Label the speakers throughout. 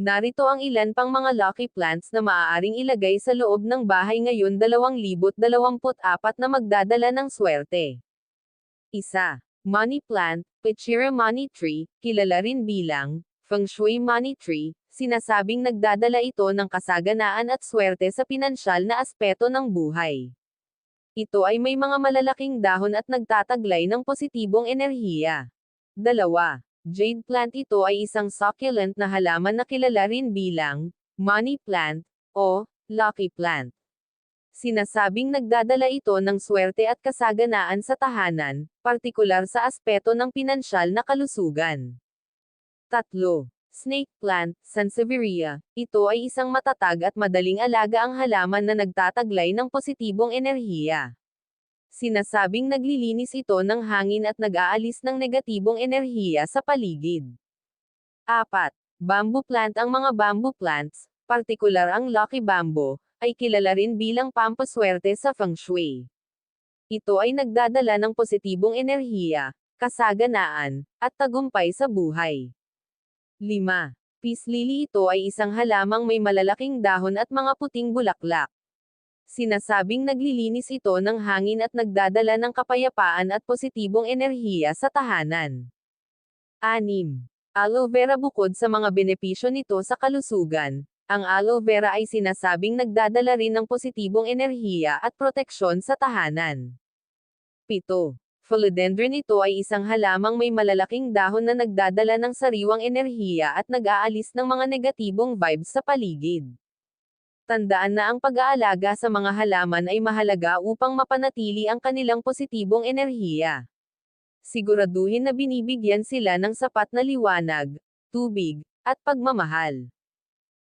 Speaker 1: Narito ang ilan pang mga lucky plants na maaaring ilagay sa loob ng bahay ngayon 2024 na magdadala ng swerte. Isa. Money plant, Pechira money tree, kilala rin bilang Feng Shui money tree, sinasabing nagdadala ito ng kasaganaan at swerte sa pinansyal na aspeto ng buhay. Ito ay may mga malalaking dahon at nagtataglay ng positibong enerhiya. Dalawa. Jade plant ito ay isang succulent na halaman na kilala rin bilang money plant o lucky plant. Sinasabing nagdadala ito ng swerte at kasaganaan sa tahanan, partikular sa aspeto ng pinansyal na kalusugan. Tatlo. Snake plant, Sansevieria. Ito ay isang matatag at madaling alaga ang halaman na nagtataglay ng positibong enerhiya. Sinasabing naglilinis ito ng hangin at nag-aalis ng negatibong enerhiya sa paligid. 4. Bamboo plant Ang mga bamboo plants, partikular ang lucky bamboo, ay kilala rin bilang pampaswerte sa feng shui. Ito ay nagdadala ng positibong enerhiya, kasaganaan, at tagumpay sa buhay. 5. Peace lily ito ay isang halamang may malalaking dahon at mga puting bulaklak. Sinasabing naglilinis ito ng hangin at nagdadala ng kapayapaan at positibong enerhiya sa tahanan. 6. Aloe vera Bukod sa mga benepisyo nito sa kalusugan, ang aloe vera ay sinasabing nagdadala rin ng positibong enerhiya at proteksyon sa tahanan. 7. Philodendron ito ay isang halamang may malalaking dahon na nagdadala ng sariwang enerhiya at nag-aalis ng mga negatibong vibes sa paligid. Tandaan na ang pag-aalaga sa mga halaman ay mahalaga upang mapanatili ang kanilang positibong enerhiya. Siguraduhin na binibigyan sila ng sapat na liwanag, tubig, at pagmamahal.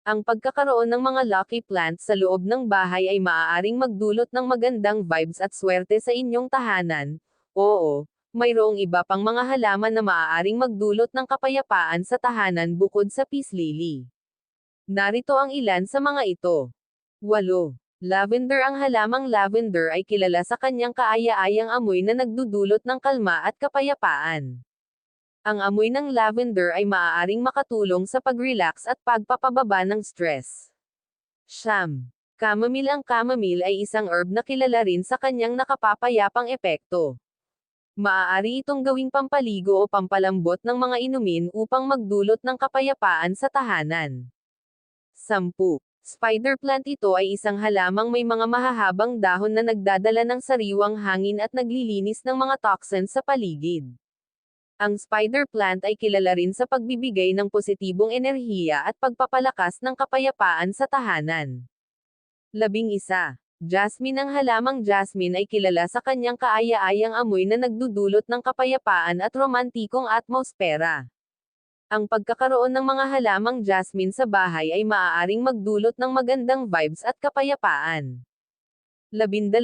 Speaker 1: Ang pagkakaroon ng mga lucky plants sa loob ng bahay ay maaaring magdulot ng magandang vibes at swerte sa inyong tahanan. Oo, mayroong iba pang mga halaman na maaaring magdulot ng kapayapaan sa tahanan bukod sa peace lily. Narito ang ilan sa mga ito. 8. Lavender Ang halamang lavender ay kilala sa kanyang kaaya-ayang amoy na nagdudulot ng kalma at kapayapaan. Ang amoy ng lavender ay maaaring makatulong sa pag-relax at pagpapababa ng stress. Siyam. Chamomile Ang chamomile ay isang herb na kilala rin sa kanyang nakapapayapang epekto. Maaari itong gawing pampaligo o pampalambot ng mga inumin upang magdulot ng kapayapaan sa tahanan. 10. Spider plant ito ay isang halamang may mga mahahabang dahon na nagdadala ng sariwang hangin at naglilinis ng mga toxins sa paligid. Ang spider plant ay kilala rin sa pagbibigay ng positibong enerhiya at pagpapalakas ng kapayapaan sa tahanan. 11. Jasmine Ang halamang jasmine ay kilala sa kanyang kaaya-ayang amoy na nagdudulot ng kapayapaan at romantikong atmosfera. Ang pagkakaroon ng mga halamang jasmine sa bahay ay maaaring magdulot ng magandang vibes at kapayapaan. 12.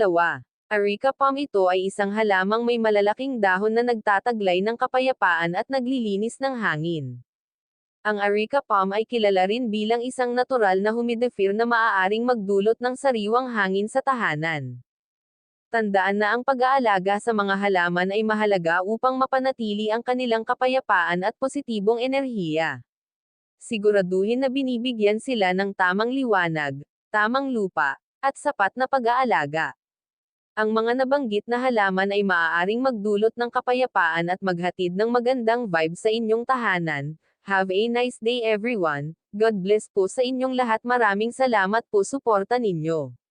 Speaker 1: Areca palm ito ay isang halamang may malalaking dahon na nagtataglay ng kapayapaan at naglilinis ng hangin. Ang areca palm ay kilala rin bilang isang natural na humidifier na maaaring magdulot ng sariwang hangin sa tahanan. Tandaan na ang pag-aalaga sa mga halaman ay mahalaga upang mapanatili ang kanilang kapayapaan at positibong enerhiya. Siguraduhin na binibigyan sila ng tamang liwanag, tamang lupa, at sapat na pag-aalaga. Ang mga nabanggit na halaman ay maaaring magdulot ng kapayapaan at maghatid ng magandang vibe sa inyong tahanan. Have a nice day everyone. God bless po sa inyong lahat. Maraming salamat po suporta ninyo.